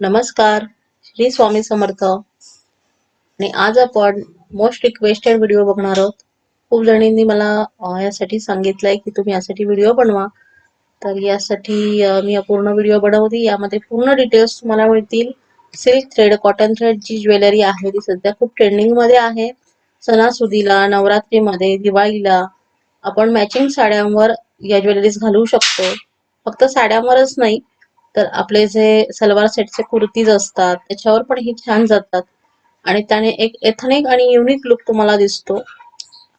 नमस्कार. श्री स्वामी समर्थ. आणि आज आपण मोस्ट रिक्वेस्टेड व्हिडिओ बघणार आहोत. खूप जणींनी मला यासाठी सांगितलंय की तुम्ही यासाठी व्हिडिओ बनवा. तर यासाठी मी पूर्ण व्हिडिओ बनवली यामध्ये पूर्ण डिटेल्स तुम्हाला मिळतील. सिल्क थ्रेड कॉटन थ्रेड जी ज्वेलरी आहे ती सध्या खूप ट्रेंडिंगमध्ये आहे. सणासुदीला नवरात्रीमध्ये दिवाळीला आपण मॅचिंग साड्यांवर या ज्वेलरीज घालू शकतो. फक्त साड्यांवरच नाही तर आपले जे सलवार सेटचे कुर्तीज असतात त्याच्यावर पण हे छान जातात. आणि त्याने एक एथनिक आणि युनिक लुक तुम्हाला दिसतो.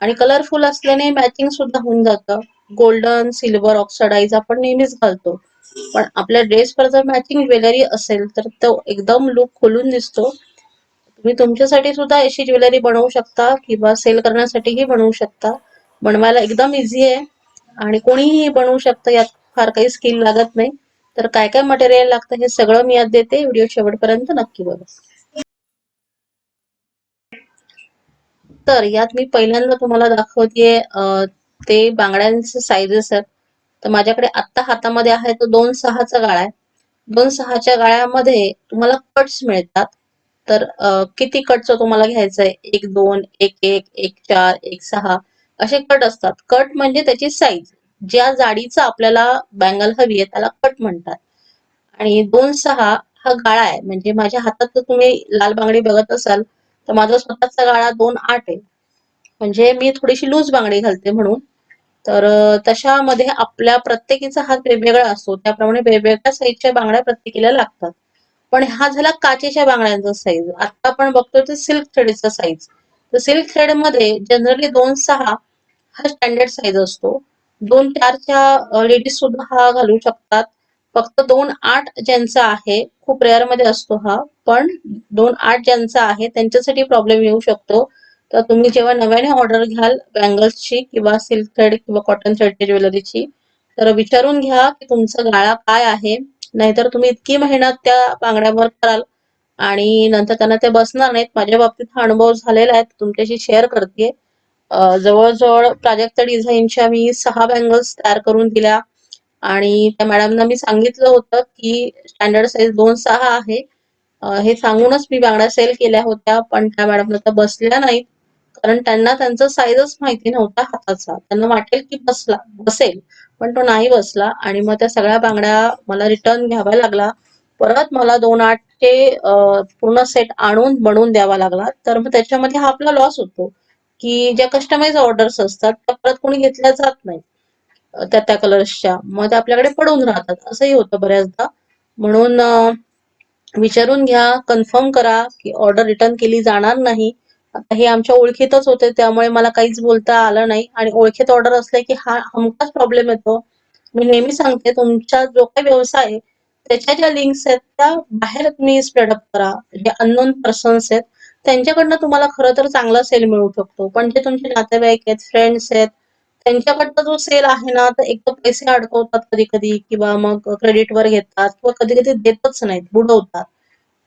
आणि कलरफुल असल्याने मॅचिंग सुद्धा होऊन जातं. गोल्डन सिल्वर ऑक्सिडाईज आपण नेहमीच घालतो. पण आपल्या ड्रेसवर जर मॅचिंग ज्वेलरी असेल तर तो एकदम लुक खोलून दिसतो. तुम्ही तुमच्यासाठी सुद्धा अशी ज्वेलरी बनवू शकता किंवा सेल करण्यासाठीही बनवू शकता. बनवायला एकदम इझी आहे. आणि कोणीही बनवू शकतं यात फार काही स्किल लागत नाही. तर काय काय मटेरियल लागतं हे सगळं मी आज देते. व्हिडिओ शेवटपर्यंत नक्की बघा. तर यात मी पहिल्यांदा तुम्हाला दाखवतेय ते बांगड्यांचे साईजेस आहेत तर माझ्याकडे आत्ता हातामध्ये आहे तो दोन सहाचा गाळा आहे. दोन सहाच्या गाळ्यामध्ये तुम्हाला कट्स मिळतात. तर किती कटचं तुम्हाला घ्यायचं आहे एक दोन एक एक एक चार एक सहा असे कट असतात. कट म्हणजे त्याची साईज ज्या जाडीचा आपल्याला बँगल हवी आहे त्याला कट म्हणतात. आणि दोन सहा हा गाळा आहे. म्हणजे माझ्या हातात जर तुम्ही लाल बांगडी बघत असाल तर माझा स्वतःचा गाळा दोन आठ आहे. म्हणजे मी थोडीशी लूज बांगडी घालते म्हणून. तर तशामध्ये आपल्या प्रत्येकीचा हात वेगवेगळा असतो. त्याप्रमाणे वेगवेगळ्या साईजच्या बांगड्या प्रत्येकीला लागतात. पण हा झाला काचेच्या बांगड्यांचा साईज आता आपण बघतोय ते सिल्क थ्रेडचा साईज तर सिल्क थ्रेडमध्ये जनरली दोन सहा हा स्टँडर्ड साईज असतो. दोन चारच्या लेडीज सुद्धा हा घालू शकतात. फक्त दोन आठ ज्यांचा आहे खूप रेअरमध्ये असतो हा पण दोन आठ ज्यांचा आहे त्यांच्यासाठी प्रॉब्लेम येऊ शकतो. तर तुम्ही जेव्हा नव्याने ऑर्डर घ्याल बँगल्सची किंवा सिल्क थ्रेड किंवा कॉटन थ्रेडच्या ज्वेलरीची तर विचारून घ्या की तुमचा गाळा काय आहे. नाहीतर तुम्ही इतकी मेहनत त्या बांगड्यावर कराल आणि नंतर त्यांना ते बसणार नाहीत. माझ्या बाबतीत हा अनुभव झालेला आहे तुमच्याशी शेअर करते जवळजवळ प्राजक्ता डिझाईनच्या मी सहा बँगल्स तयार करून दिल्या. आणि त्या मॅडमना मी सांगितलं होतं की स्टँडर्ड साईज दोन सहा आहे. हे सांगूनच मी बांगड्या सेल केल्या होत्या पण त्या मॅडमना त्या बसल्या नाहीत. कारण त्यांना त्यांचा साईजच माहिती नव्हता हाताचा. त्यांना वाटेल की बसला बसेल पण तो नाही बसला. आणि मग त्या सगळ्या बांगड्या मला रिटर्न घ्यावा लागला. परत मला दोन आठचे ते पूर्ण सेट आणून बनवून द्यावा लागला. तर मग त्याच्यामध्ये हा आपला लॉस होतो. की ज्या कस्टमाइज ऑर्डर्स असतात त्या परत कोणी घेतल्या जात नाही त्या त्या कलर्सच्या मग त्या आपल्याकडे पडून राहतात. असंही होतं बऱ्याचदा. म्हणून विचारून घ्या कन्फर्म करा की ऑर्डर रिटर्न केली जाणार नाही. आता हे आमच्या ओळखीतच होते त्यामुळे मला काहीच बोलता आलं नाही. आणि ओळखीत ऑर्डर असले की हा हमकाच प्रॉब्लेम येतो. मी नेहमी सांगते तुमचा जो काही व्यवसाय आहे त्याच्या ज्या लिंक्स आहेत त्या बाहेर तुम्ही स्प्रेडअप करा. जे अननोन पर्सन्स आहेत त्यांच्याकडनं तुम्हाला खरं तर चांगला सेल मिळू शकतो. पण जे तुमचे नातेवाईक आहेत फ्रेंड्स आहेत त्यांच्याकडनं जो सेल आहे ना तर एक तर पैसे अडकवतात कधी कधी किंवा मग क्रेडिटवर घेतात किंवा कधी कधी देतच नाहीत बुडवतात.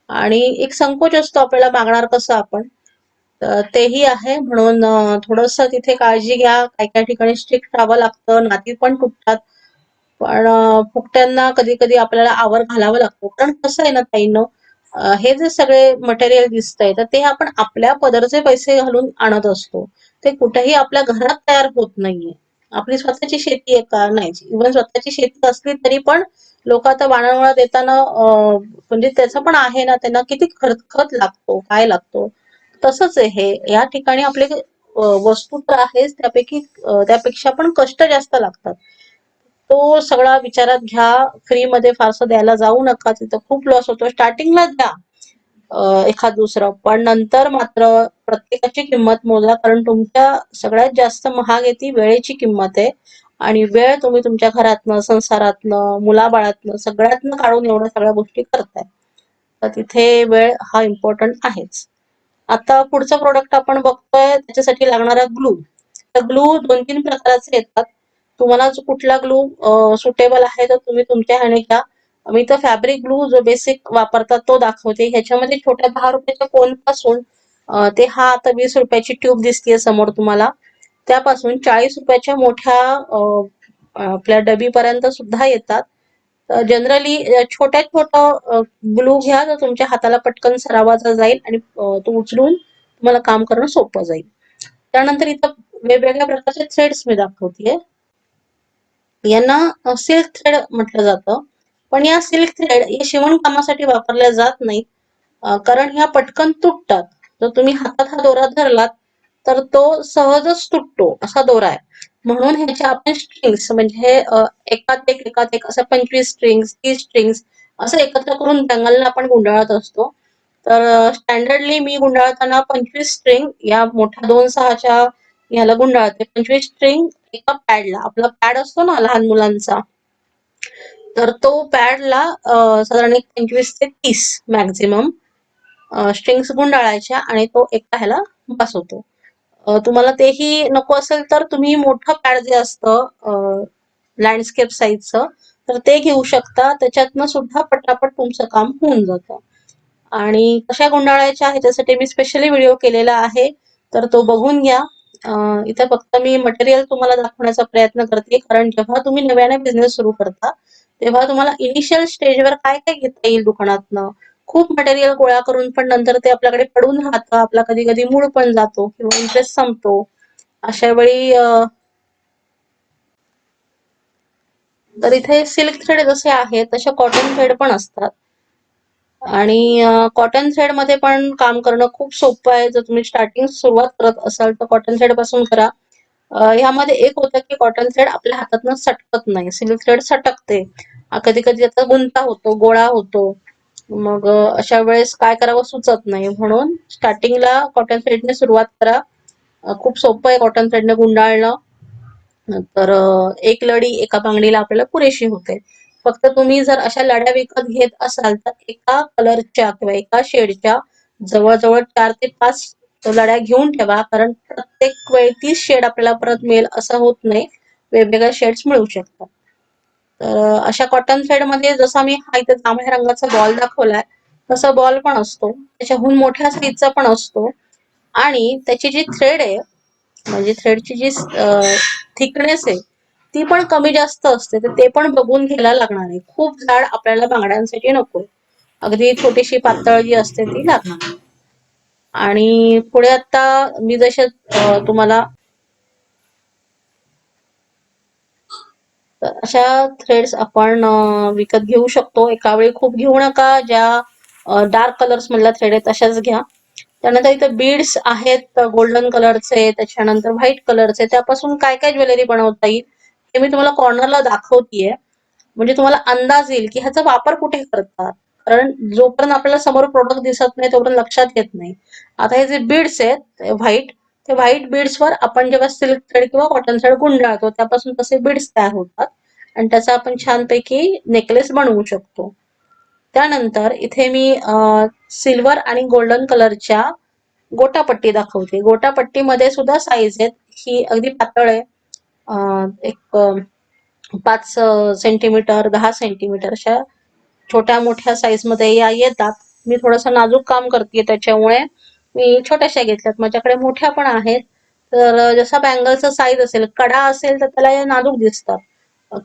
आणि एक संकोच असतो आपल्याला मागणार कसं आपण. तेही आहे. म्हणून थोडस तिथे काळजी घ्या. काही काही ठिकाणी स्ट्रिक्ट राहावं लागतं. नाती पण तुटतात. पण फुकट्यांना कधी कधी आपल्याला आवर घालावा लागतो. कारण कसं आहे ना ताईंनो हे जे सगळे मटेरियल दिसतंय तर ते आपण आपल्या पदरचे पैसे घालून आणत असतो. ते कुठेही आपल्या घरात तयार होत नाहीये. आपली स्वतःची शेती आहे का? नाही. इव्हन स्वतःची शेती असली तरी पण लोक आता वाणवळा देताना म्हणजे त्याचा पण आहे ना त्यांना किती खर्च खत लागतो काय लागतो? तसंच आहे हे. या ठिकाणी आपले वस्तू तर आहेच त्यापैकी त्यापेक्षा पण कष्ट जास्त लागतात. तो सगळा विचारात घ्या. फ्री मध्ये फारसं द्यायला जाऊ नका. तिथं खूप लॉस होतो. स्टार्टिंगला द्या. एखाद दुसरं. पण नंतर मात्र प्रत्येकाची किंमत मोजा. कारण तुमच्या सगळ्यात जास्त महाग आहे ती वेळेची किंमत आहे. आणि वेळ तुम्ही तुमच्या घरातनं संसारातनं मुलाबाळातनं सगळ्यातनं काढून एवढ्या सगळ्या गोष्टी करताय. तर तिथे वेळ हा इम्पॉर्टंट आहेच. आता पुढचं प्रोडक्ट आपण बघतोय. त्याच्यासाठी लागणारा ग्लू तर ग्लू दोन तीन प्रकारचे येतात. तुम्हाला जो कुठला ग्लू सुटेबल आहे तर तुम्ही तुमच्या ह्याने घ्या. मी तर फॅब्रिक ग्लू जो बेसिक वापरतात तो दाखवते. ह्याच्यामध्ये छोट्या दहा रुपयाच्या कोनपासून ते हा आता वीस रुपयाची ट्यूब दिसतीये समोर तुम्हाला. त्यापासून चाळीस रुपयाच्या मोठ्या आपल्या डबीपर्यंत सुद्धा येतात. जनरली छोट्या छोटं ग्लू घ्या तर तुमच्या हाताला पटकन सरावाचा जाईल आणि तो उचलून तुम्हाला काम करणं सोपं जाईल. त्यानंतर इथं वेगवेगळ्या प्रकारचे थ्रेड्स मी दाखवते यांना सिल्क थ्रेड म्हटलं जातं. पण या सिल्क थ्रेड या शिवणकामासाठी वापरल्या जात नाहीत. कारण ह्या पटकन तुटतात. जर तुम्ही हातात हा दोरा धरलात तर तो सहजच तुटतो. असा दोरा आहे. म्हणून ह्याच्या आपण स्ट्रिंग्स म्हणजे हे एकात एक एकात एक असं पंचवीस स्ट्रिंग्स तीस स्ट्रिंग्स असं एकत्र करून बँगलला आपण गुंडाळत असतो. तर स्टँडर्डली मी गुंडाळताना पंचवीस स्ट्रिंग या मोठ्या दोन सहाच्या याला गुंडाळते. पंचवीस स्ट्रिंग एका पॅडला आपला पॅड असतो ना लहान मुलांचा. तर तो पॅडला साधारण एक पंचवीस ते तीस मॅक्झिमम स्ट्रिंग्स गुंडाळायच्या आणि तो एका ह्याला बस होतो तुम्हाला तेही नको असेल तर तुम्ही मोठं पॅड जे असतं लँडस्केप साईजचं तर ते घेऊ शकता. त्याच्यातनं सुद्धा पटापट तुमचं काम होऊन जातं. आणि कशा गुंडाळायच्या ह्याच्यासाठी मी स्पेशली व्हिडिओ केलेला आहे. तर तो बघून घ्या. इथे फक्त मी मटेरियल तुम्हाला दाखवण्याचा प्रयत्न करते. कारण जेव्हा तुम्ही नव्याने बिझनेस सुरू करता तेव्हा तुम्हाला इनिशियल स्टेजवर काय काय घेता येईल दुकानातनं? खूप मटेरियल गोळा करून पण नंतर ते आपल्याकडे पडून राहतं. आपला कधी कधी मूड पण जातो किंवा इंटरेस्ट संपतो. अशा वेळी तर इथे सिल्क थ्रेड जसे आहेत तसे कॉटन थ्रेड पण असतात. आणि कॉटन थ्रेडमध्ये पण काम करणं खूप सोपं आहे. जर तुम्ही स्टार्टिंग सुरुवात करत असाल तर कॉटन थ्रेडपासून करा. ह्यामध्ये एक होतं की कॉटन थ्रेड आपल्या हातातनं सटकत नाही. सिल्क थ्रेड सटकते. कधी कधी त्याचा गुंता होतो गोळा होतो. मग अशा वेळेस काय करावं सुचत नाही. म्हणून स्टार्टिंगला कॉटन थ्रेडने सुरुवात करा. खूप सोपं आहे कॉटन थ्रेडने गुंडाळणं. तर एक लढी एका बांगडीला आपल्याला पुरेशी होते. फक्त तुम्ही जर अशा लढ्या विकत घेत असाल तर एका कलरच्या किंवा एका शेडच्या जवळजवळ चार ते पाच लढ्या घेऊन ठेवा. कारण प्रत्येक वेळी तीच शेड आपल्याला परत मिळेल असं होत नाही. वेगवेगळ्या शेड्स मिळू शकतात. तर अशा कॉटन थ्रेडमध्ये जसा मी हा इथे जांभळ्या रंगाचा बॉल दाखवलाय तसा बॉल पण असतो. त्याच्याहून मोठ्या साईजचा पण असतो. आणि त्याची जी थ्रेड आहे म्हणजे थ्रेडची जी थिकनेस आहे ती पण कमी जास्त असते तर ते पण बघून घ्यायला लागणार आहे. खूप झाड आपल्याला बांगड्यांसाठी नको अगदी छोटीशी पातळ जी असते ती लागणार. आणि पुढे आता मी जसे तुम्हाला तर अशा थ्रेड्स आपण विकत घेऊ शकतो. एका वेळी खूप घेऊ नका. ज्या डार्क कलर्स मधल्या थ्रेड आहेत तशाच घ्या. त्यानंतर इथे बीड्स आहेत गोल्डन कलरचे त्याच्यानंतर व्हाईट कलरचे त्यापासून काय काय ज्वेलरी बनवता येईल? हे मी तुम्हाला कॉर्नरला दाखवतीये. म्हणजे तुम्हाला अंदाज येईल की ह्याचा वापर कुठे करतात. कारण जोपर्यंत आपल्याला समोर प्रोडक्ट दिसत नाही तोपर्यंत लक्षात येत नाही. आता हे जे बीड्स आहेत व्हाईट ते व्हाईट बीड्सवर आपण जेव्हा सिल्क थ्रेड किंवा कॉटन थ्रेड गुंडाळतो त्यापासून तसे बीड्स तयार होतात. आणि त्याचा आपण छानपैकी नेकलेस बनवू शकतो. त्यानंतर इथे मी सिल्वर आणि गोल्डन कलरच्या गोटापट्टी दाखवते. गोटापट्टीमध्ये सुद्धा साईज आहेत. ही अगदी पातळ आहे. एक पाच सेंटीमीटर दहा सेंटीमीटर अशा छोट्या मोठ्या साईजमध्ये या येतात. मी थोडंसं नाजूक काम करते त्याच्यामुळे मी छोट्याशा घेतल्यात. माझ्याकडे मोठ्या पण आहेत. तर जसा बँगलचा साईज असेल कडा असेल तर त्याला या नाजूक दिसतात.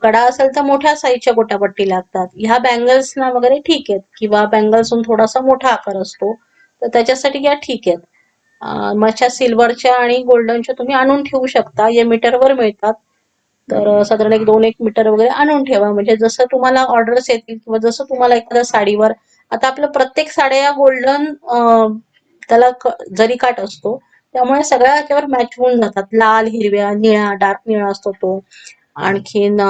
कडा असेल तर मोठ्या साईजच्या गोटापट्टी लागतात. ह्या बँगल्सना वगैरे ठीक आहेत. किंवा बँगल्सून थोडासा मोठा आकार असतो तर त्याच्यासाठी या ठीक आहेत. अं, सिल्वरच्या आणि गोल्डनच्या तुम्ही आणून ठेवू शकता. या मीटरवर मिळतात. तर साधारण एक दोन एक मीटर वगैरे आणून ठेवा. म्हणजे जसं तुम्हाला ऑर्डर्स येतील किंवा जसं तुम्हाला एखाद्या साडीवर आता आपलं प्रत्येक साड्या गोल्डन त्याला जरी काट असतो त्यामुळे सगळ्या याच्यावर मॅच होऊन जातात. लाल हिरव्या निळा डार्क निळा असतो तो. आणखीन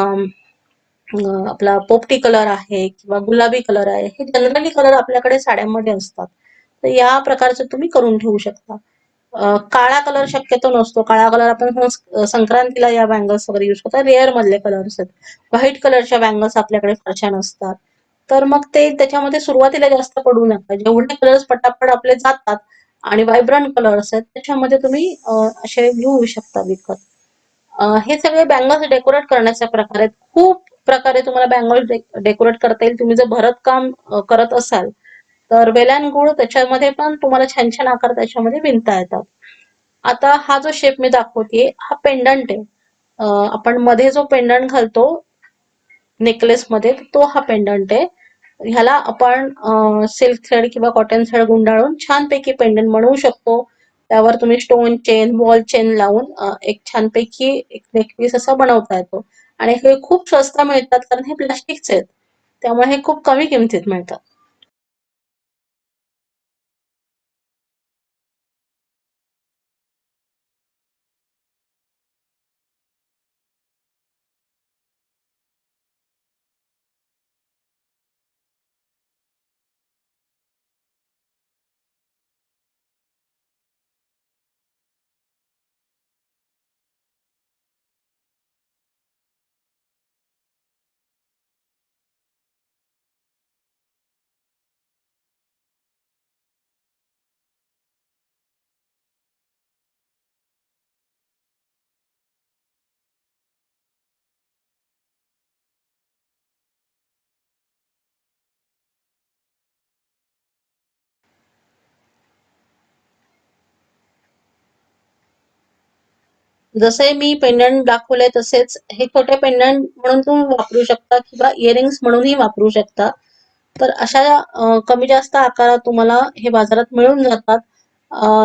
आपला पोपटी कलर आहे किंवा गुलाबी कलर आहे. हे जनरली कलर आपल्याकडे साड्यांमध्ये असतात. तर या प्रकारचे तुम्ही करून ठेवू शकता. काळा कलर शक्यतो नसतो. काळा कलर आपण संक्रांतीला या बँगल्स वगैरे युज करतो. रेअर मधले कलर्स आहेत. व्हाईट कलरच्या बँगल्स आपल्याकडे फारशा नसतात तर मग ते त्याच्यामध्ये सुरुवातीला जास्त पडू नका. जेवढे कलर्स पटापट आपले जातात आणि व्हायब्रंट कलर्स आहेत त्याच्यामध्ये तुम्ही असे घेऊ शकता विकत. हे सगळे बँगल्स डेकोरेट करण्याचे प्रकार आहेत. खूप प्रकारे तुम्हाला बँगल्स डेकोरेट करता येईल. तुम्ही जर भरत काम करत असाल तर वेल गुळ त्याच्यामध्ये पण तुम्हाला छान छान आकार त्याच्यामध्ये विणता येतात. आता हा जो शेप मी दाखवते हा पेंडंट आहे. आपण मध्ये जो पेंडंट घालतो नेकलेस मध्ये तो हा पेंडंट आहे. ह्याला आपण सिल्क थ्रेड किंवा कॉटन थ्रेड गुंडाळून छानपैकी पेंडंट बनवू शकतो. त्यावर तुम्ही स्टोन चेन वॉल चेन लावून एक छानपैकी एक नेकपीस असा बनवता येतो. आणि हे खूप स्वस्त मिळतात कारण हे प्लास्टिकचे आहेत. त्यामुळे हे खूप कमी किमतीत मिळतात. जसे मी पेंडंट दाखवले तसेच हे छोटे पेंडंट म्हणून तुम्ही वापरू शकता किंवा इयरिंग्स म्हणूनही वापरू शकता. तर अशा कमी जास्त आकारात तुम्हाला हे बाजारात मिळून जातात.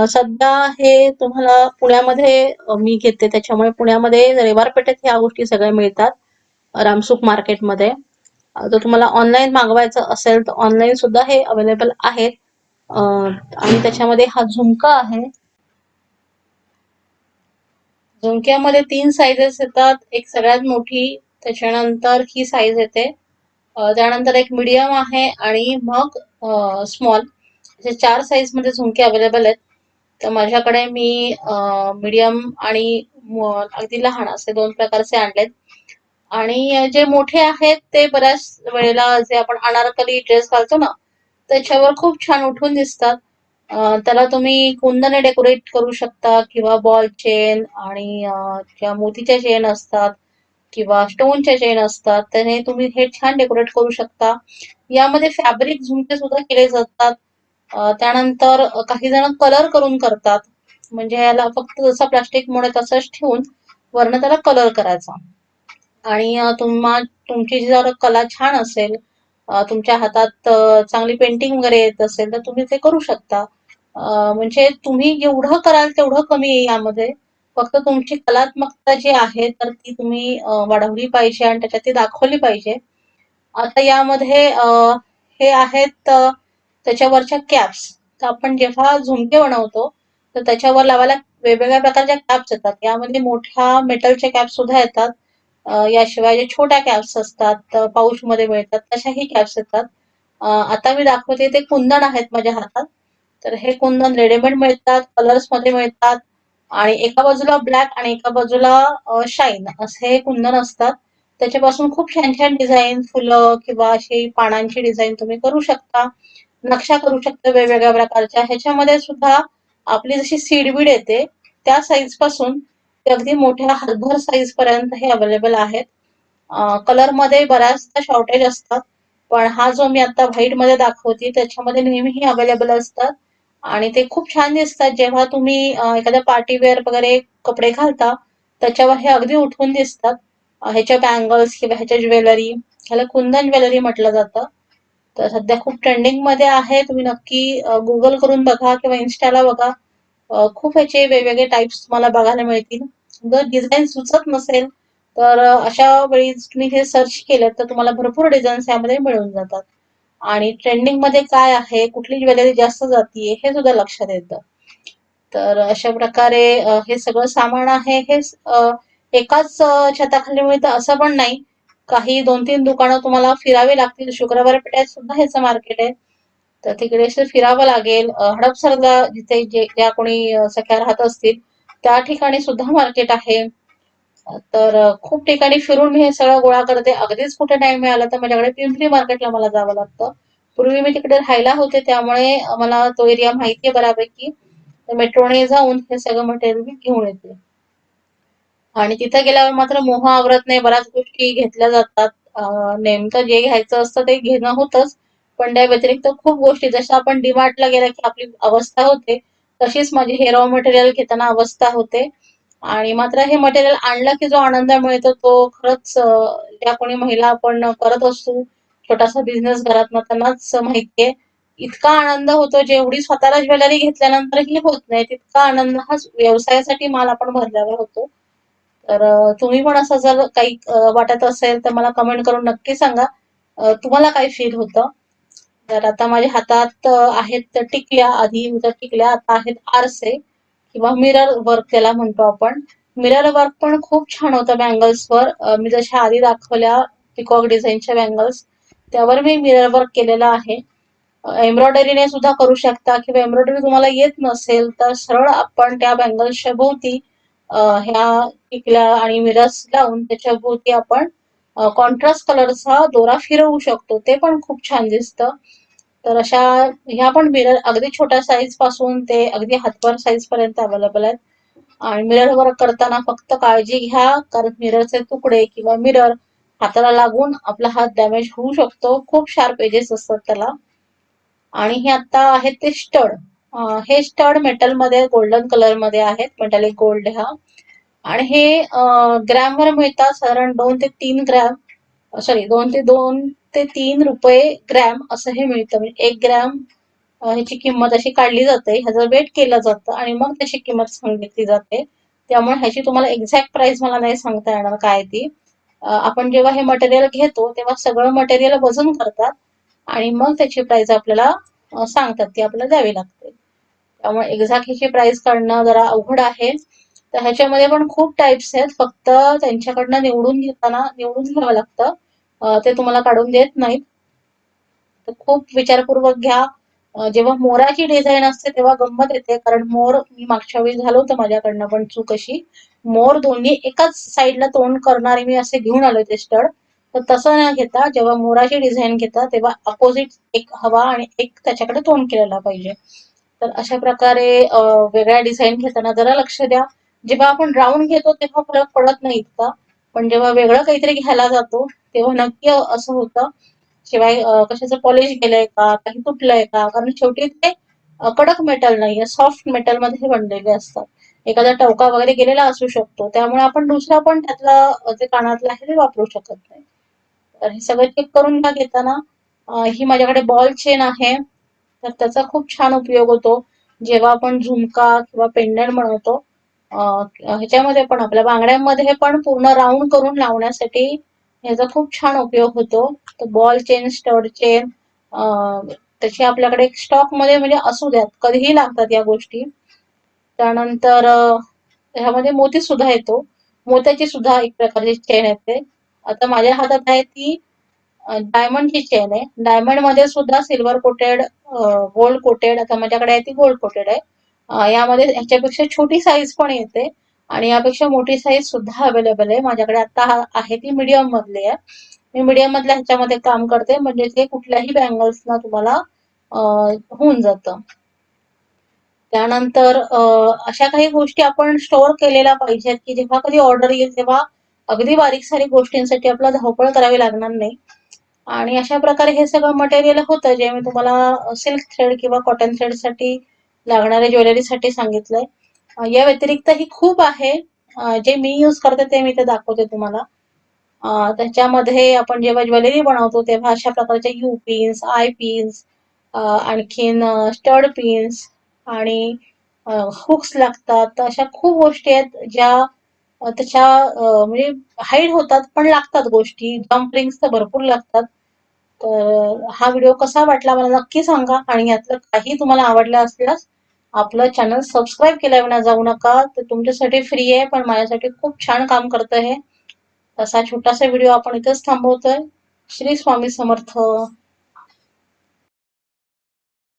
सध्या हे तुम्हाला पुण्यामध्ये मी घेते. त्याच्यामुळे पुण्यामध्ये रविवार पेठेत ह्या गोष्टी सगळ्या मिळतात रामसुख मार्केटमध्ये. जर तुम्हाला ऑनलाईन मागवायचं असेल तर ऑनलाईन सुद्धा हे अवेलेबल आहेत. आणि त्याच्यामध्ये हा झुमका आहे. झुमक्यामध्ये तीन साईजेस येतात. एक सगळ्यात मोठी त्याच्यानंतर ही साईज येते. त्यानंतर एक मीडियम आहे आणि मग स्मॉल असे चार साईजमध्ये झुमके अवेलेबल आहेत. तर माझ्याकडे मी मीडियम आणि अगदी लहान असे दोन प्रकारचे आणलेत. आणि जे मोठे आहेत ते बऱ्याच वेळेला जे आपण अनारकली ड्रेस घालतो ना त्याच्यावर खूप छान उठून दिसतात. त्याला तुम्ही कुंदने डेकोरेट करू शकता किंवा बॉल चेन आणि ज्या मोतीच्या चेन असतात किंवा स्टोनच्या चेन असतात. त्याने तुम्ही हे छान डेकोरेट करू शकता. यामध्ये फॅब्रिक झुमके सुद्धा केले जातात. त्यानंतर काही जण कलर करून करतात. म्हणजे याला फक्त जसा प्लास्टिक मुळे तसंच ठेवून वरनं त्याला कलर करायचा. आणि तुम्हा तुमची जर कला छान असेल तुमच्या हातात चांगली पेंटिंग वगैरे येत असेल तर तुम्ही ते करू शकता. म्हणजे तुम्ही जेवढं कराल तेवढं कमी आहे यामध्ये. फक्त तुमची कलात्मकता जी आहे तर ती तुम्ही वाढवली पाहिजे आणि त्याच्यात ती दाखवली पाहिजे. आता यामध्ये हे आहेत त्याच्यावरच्या कॅप्स. तर आपण जेव्हा झुमके बनवतो तर त्याच्यावर लावायला वेगवेगळ्या प्रकारच्या कॅप्स येतात. यामध्ये मोठ्या मेटलच्या कॅप्स सुद्धा येतात. याशिवाय जे छोट्या कॅप्स असतात पाऊच मध्ये मिळतात तशाही कॅप्स येतात. आता मी दाखवते ते कुंदण आहेत माझ्या हातात. तर हे कुंदन रेडीमेड मिळतात कलर्समध्ये मिळतात. आणि एका बाजूला ब्लॅक आणि एका बाजूला शाईन असे हे कुंदन असतात. त्याच्यापासून खूप छान छान डिझाईन फुलं किंवा अशी पानांची डिझाईन तुम्ही करू शकता. नक्षा करू शकता वेगवेगळ्या प्रकारच्या. ह्याच्यामध्ये सुद्धा आपली जशी सीडबीड येते त्या साईजपासून ते अगदी मोठ्या हातभर साईज पर्यंत हे अवेलेबल आहेत. कलरमध्ये बऱ्याचदा शॉर्टेज असतात. पण हा जो मी आता व्हाईटमध्ये दाखवते त्याच्यामध्ये नेहमीही अवेलेबल असतात. आणि ते खूप छान दिसतात. जेव्हा तुम्ही एखाद्या पार्टीवेअर वगैरे कपडे घालता त्याच्यावर हे अगदी उठून दिसतात. ह्याच्या बँगल्स किंवा ह्याच्या ज्वेलरी ह्याला कुंदन ज्वेलरी म्हटलं जातं. तर सध्या खूप ट्रेंडिंगमध्ये आहे. तुम्ही नक्की गुगल करून बघा किंवा इन्स्टाला बघा. खूप ह्याचे वेगवेगळे टाइप्स तुम्हाला बघायला मिळतील. जर डिझाईन सुचत नसेल तर अशा वेळी तुम्ही हे सर्च केलं तर तुम्हाला भरपूर डिझाईन्स यामध्ये मिळून जातात. आणि ट्रेंडिंगमध्ये काय आहे कुठली ज्वेलरी जास्त जातीये हे सुद्धा लक्षात येतं. तर अशा प्रकारे हे सगळं सामान आहे हे एकाच छताखाली मिळतं असं पण नाही. काही दोन तीन दुकानं तुम्हाला फिरावी लागतील. शुक्रवार पेठेत सुद्धा ह्याचं मार्केट आहे. तर तिकडे फिरावं लागेल. हडपसरला जिथे जे ज्या कोणी सख्या राहत असतील त्या ठिकाणी सुद्धा मार्केट आहे. तर खूप ठिकाणी फिरून मी हे सगळं गोळा करते. अगदीच कुठे टाइम मिळाला तर माझ्याकडे पिंपरी मार्केटला मला जावं लागतं. पूर्वी मी तिकडे राहायला होते त्यामुळे मला तो एरिया माहिती आहे बऱ्यापैकी. तर मेट्रोने जाऊन हे सगळं मटेरियल मी घेऊन येते. आणि तिथे गेल्यावर मात्र मोह आवरत नाही. बऱ्याच गोष्टी घेतल्या जातात. नेमकं जे घ्यायचं असतं ते घेणं होतच. पण त्या व्यतिरिक्त खूप गोष्टी जशा आपण डिमार्टला गेला की आपली अवस्था होते तशीच माझी हे रॉ मटेरियल घेताना अवस्था होते. आणि मात्र हे मटेरियल आणलं की जो आनंद मिळतो तो खरंच ज्या कोणी महिला आपण करत असतो छोटासा बिझनेस घरात त्यांनाच माहितीये इतका आनंद होतो जेवढी स्वतःला ज्वेलरी घेतल्यानंतरही होत नाही तितका आनंद हा व्यवसायासाठी माल आपण भरल्यावर होतो. तर तुम्ही पण असं जर काही वाटत असेल तर मला कमेंट करून नक्की सांगा. तुम्हाला काय फील होतं? तर आता माझ्या हातात आहेत टिकल्या आधी टिकल्या आता आहेत आरसे. किंवा मिरर वर्क त्याला म्हणतो आपण. मिरर वर्क पण खूप छान होतं बँगल्सवर मी जशा आधी दाखवल्या पिकॉक डिझाईनच्या बँगल्स त्यावर मी मिरर वर्क केलेलं आहे. एम्ब्रॉयडरीने सुद्धा करू शकता किंवा एम्ब्रॉयडरी तुम्हाला येत नसेल तर सरळ आपण त्या बँगल्सच्या भोवती ह्या टिकल्या आणि मिरर्स लावून त्याच्या भोवती आपण कॉन्ट्रास्ट कलरचा दोरा फिरवू शकतो. ते पण खूप छान दिसतं. तर अशा ह्या पण मिरर अगदी छोट्या साईजपासून ते अगदी हातभर साईज पर्यंत अवेलेबल आहेत. आणि मिरर वर्क करताना फक्त काळजी घ्या कारण मिररचे तुकडे किंवा मिरर हाताला लागून आपला हात डॅमेज होऊ शकतो. खूप शार्प एजेस असतात त्याला. आणि हे आता आहेत ते स्टड हे स्टड मेटलमध्ये गोल्डन कलरमध्ये आहेत मेटॅलिक गोल्ड हा आणि हे ग्रॅम वर मिळतात साधारण दोन ते तीन ग्रॅम सॉरी दोन ते दोन ते तीन रुपये ग्रॅम असं हे मिळतं. म्हणजे एक ग्रॅम ह्याची किंमत अशी काढली जाते. ह्याचं वेट केलं जातं आणि मग त्याची किंमत सांगितली जाते. त्यामुळे ह्याची तुम्हाला एक्झॅक्ट प्राइस मला नाही सांगता येणार काय ती. आपण जेव्हा हे मटेरियल घेतो तेव्हा सगळं मटेरियल वजन करतात आणि मग त्याची प्राइस आपल्याला सांगतात. ती आपल्याला द्यावी लागते. त्यामुळे एक्झॅक्ट ह्याची प्राइस काढणं जरा अवघड आहे. तर ह्याच्यामध्ये पण खूप टाईप्स आहेत. फक्त त्यांच्याकडनं निवडून घेताना निवडून घ्यावं लागतं. ते तुम्हाला काढून देत नाहीत. तर खूप विचारपूर्वक घ्या. जेव्हा मोराची डिझाईन असते तेव्हा गंमत येते. कारण मोर मी मागच्या वेळी झालो होतं माझ्याकडनं पण चूक अशी. मोर दोन्ही एकाच साईडला तोंड करणारे मी असे घेऊन आलो ते स्टड तर तसं न घेता जेव्हा मोराची डिझाईन घेता तेव्हा अपोजिट एक हवा आणि एक त्याच्याकडे तोंड केलेला पाहिजे. तर अशा प्रकारे वेगळ्या डिझाईन घेताना जरा लक्ष द्या. जेव्हा आपण राऊंड घेतो तेव्हा फरक पडत नाही इतका. पण जेव्हा वेगळं काहीतरी घ्यायला जातो तेव्हा नक्की असं होतं. शिवाय कशाचं पॉलिश गेलंय का काही तुटलंय का? कारण शेवटी ते कडक मेटल नाहीये सॉफ्ट मेटलमध्ये हे बनलेले असतात. एखादा टवका वगैरे गेलेला असू शकतो. त्यामुळे आपण दुसरा पण त्यातला जे कानातलं आहे ते वापरू शकत नाही. तर हे सगळं चेक करून का घेताना. ही माझ्याकडे बॉल चेन आहे. तर त्याचा खूप छान उपयोग होतो. जेव्हा आपण झुमका किंवा पेंडंट बनवतो ह्याच्यामध्ये पण आपल्या बांगड्यांमध्ये पण पूर्ण राऊंड करून लावण्यासाठी ह्याचा खूप छान उपयोग होतो. तर बॉल चेन स्टड चेन त्याची आपल्याकडे स्टॉकमध्ये म्हणजे असू द्यात कधीही लागतात या गोष्टी. त्यानंतर ह्यामध्ये मोती सुद्धा येतो. मोत्याची सुद्धा एक प्रकारची चेन येते. आता माझ्या हातात आहे ती डायमंडची चेन आहे. डायमंडमध्ये सुद्धा सिल्वर कोटेड गोल्ड कोटेड आता माझ्याकडे आहे ती गोल्ड कोटेड आहे. यामध्ये ह्याच्यापेक्षा छोटी साईज पण येते. आणि यापेक्षा मोठी साईज सुद्धा अवेलेबल आहे. माझ्याकडे आता आहे ती मीडियम मधली आहे. मी मीडियम मधल्या ह्याच्यामध्ये काम करते. म्हणजे ते कुठल्याही बँगल्सना तुम्हाला होऊन जातं. त्यानंतर अशा काही गोष्टी आपण स्टोअर केलेल्या पाहिजेत की जेव्हा कधी ऑर्डर येईल तेव्हा अगदी बारीक सारी गोष्टींसाठी आपला धावपळ करावी लागणार नाही. आणि अशा प्रकारे हे सगळं मटेरियल होतं जे मी तुम्हाला सिल्क थ्रेड किंवा कॉटन थ्रेडसाठी लागणाऱ्या ज्वेलरीसाठी सांगितलंय. अं, या व्यतिरिक्तही खूप आहे. जे मी यूज करते ते मी ते दाखवते तुम्हाला. त्याच्यामध्ये आपण जेव्हा ज्वेलरी बनवतो तेव्हा अशा प्रकारचे यू पिन्स आय पिन्स आणखीन स्टड पिन्स आणि हुक्स लागतात. अशा खूप गोष्टी आहेत ज्या त्याच्या म्हणजे हाईड होतात पण लागतात गोष्टी. जम्प रिंग्स तर भरपूर लागतात. तर हा व्हिडिओ कसा वाटला मला नक्की सांगा आणि यातलं काही तुम्हाला आवडलं असल्यास आपलं चॅनल सबस्क्राईब केल्याविना जाऊ नका. ते तुमच्यासाठी फ्री आहे पण माझ्यासाठी खूप छान काम करतं हे. तसा छोटासा व्हिडिओ आपण इथेच थांबवतोय. श्री स्वामी समर्थ.